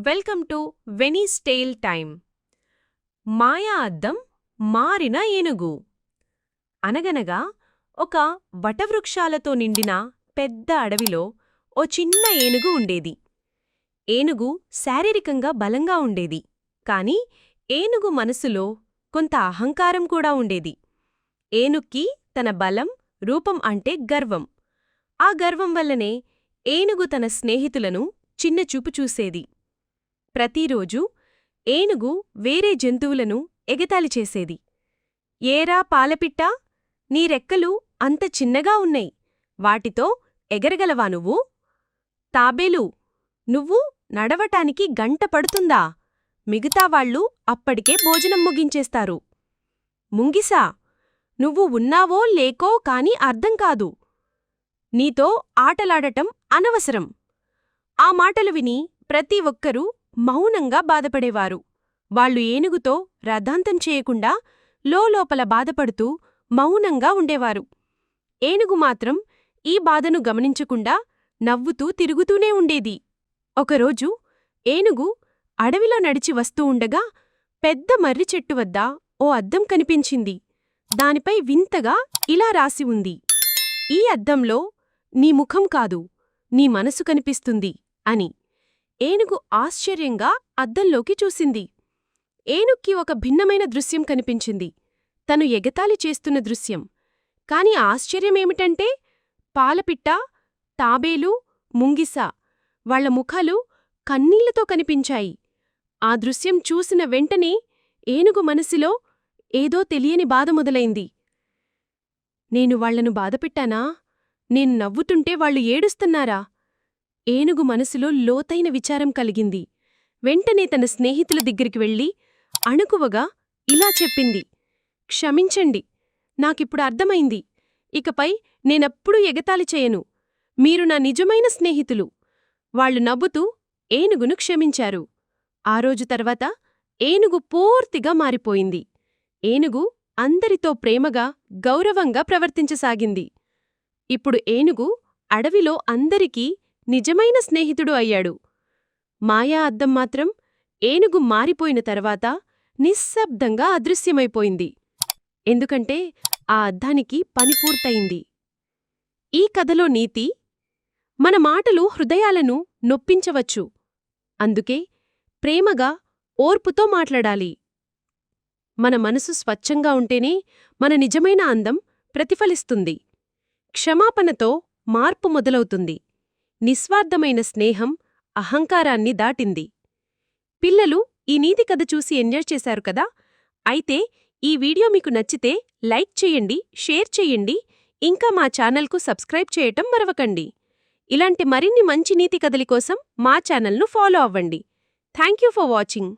Welcome to Venice tale time. మాయా అద్దం మారిన ఏనుగు. అనగనగా ఒక వటవృక్షాలతో నిండిన పెద్ద అడవిలో ఓ చిన్న ఏనుగు ఉండేది. ఏనుగు శారీరకంగా బలంగా ఉండేది. కాని ఏనుగు మనసులో కొంత అహంకారం కూడా ఉండేది. ఏనుక్కి తన బలం రూపం అంటే గర్వం. ఆ గర్వం వల్లనే ఏనుగు తన స్నేహితులను చిన్నచూపు చూసేది. ప్రతిరోజూ ఏనుగు వేరే జంతువులను ఎగతాళి చేసేది. ఏరా పాలపిట్టా నీ రెక్కలు అంత చిన్నగా ఉన్నాయి వాటితో ఎగరగలవా నువ్వు? తాబేలు నువ్వు నడవటానికి గంట పడుతుందా? మిగతావాళ్ళు అప్పటికే భోజనం ముగించేస్తారు. ముంగిసా నువ్వు ఉన్నావో లేకో కాని అర్థం కాదు. నీతో ఆటలాడటం అనవసరం. ఆ మాటలు విని ప్రతి ఒక్కరూ మౌనంగా బాధపడేవారు. వాళ్ళు ఏనుగుతో రథాంతం చేయకుండా లోలోపల బాధపడుతూ మౌనంగా ఉండేవారు. ఏనుగు మాత్రం ఈ బాధను గమనించకుండా నవ్వుతూ తిరుగుతూనే ఉండేది. ఒకరోజు ఏనుగు అడవిలో నడిచి వస్తూ ఉండగా పెద్ద మర్రి చెట్టు వద్ద ఓ అద్దం కనిపించింది. దానిపై వింతగా ఇలా రాసి ఉంది. ఈ అద్దంలో నీ ముఖం కాదు నీ మనసు కనిపిస్తుంది అని. ఏనుగు ఆశ్చర్యంగా అద్దంలోకి చూసింది. ఏనుక్కి ఒక భిన్నమైన దృశ్యం కనిపించింది. తను ఎగతాళి చేస్తున్న దృశ్యం. కాని ఆశ్చర్యమేమిటంటే పాలపిట్ట తాబేలు ముంగిస వాళ్ళ ముఖాలు కన్నీళ్ళతో కనిపించాయి. ఆ దృశ్యం చూసిన వెంటనే ఏనుగు మనసులో ఏదో తెలియని బాధ మొదలైంది. నేను వాళ్ళను బాధపెట్టానా? నేను నవ్వుతుంటే వాళ్ళు ఏడుస్తున్నారా? ఏనుగు మనసులో లోతైన విచారం కలిగింది. వెంటనే తన స్నేహితుల దగ్గరికి వెళ్ళి అణుకువగా ఇలా చెప్పింది. క్షమించండి నాకిప్పుడు అర్థమైంది. ఇకపై నేనెప్పుడూ ఎగతాళి చేయను. మీరు నా నిజమైన స్నేహితులు. వాళ్ళు నవ్వుతూ ఏనుగును క్షమించారు. ఆ రోజు తర్వాత ఏనుగు పూర్తిగా మారిపోయింది. ఏనుగు అందరితో ప్రేమగా గౌరవంగా ప్రవర్తించసాగింది. ఇప్పుడు ఏనుగు అడవిలో అందరికీ నిజమైన స్నేహితుడు అయ్యాడు. మాయా అద్దం మాత్రం ఏనుగు మారిపోయిన తర్వాత నిశ్శబ్దంగా అదృశ్యమైపోయింది. ఎందుకంటే ఆ అద్దానికి పని పూర్తయింది. ఈ కథలో నీతి మన మాటలు హృదయాలను నొప్పించవచ్చు. అందుకే ప్రేమగా ఓర్పుతో మాట్లాడాలి. మన మనసు స్వచ్ఛంగా ఉంటేనే మన నిజమైన అందం ప్రతిఫలిస్తుంది. క్షమాపణతో మార్పు మొదలవుతుంది. నిస్వార్థమైన స్నేహం అహంకారాన్ని దాటింది. పిల్లలు ఈ నీతి కథ చూసి ఎంజాయ్ చేశారు కదా? అయితే ఈ వీడియో మీకు నచ్చితే లైక్ చేయండి షేర్ చేయండి ఇంకా మా ఛానల్కు సబ్స్క్రైబ్ చేయటం మరవకండి. ఇలాంటి మరిన్ని మంచి నీతి కథలి కోసం మా ఛానల్ను ఫాలో అవ్వండి. Thank you for watching.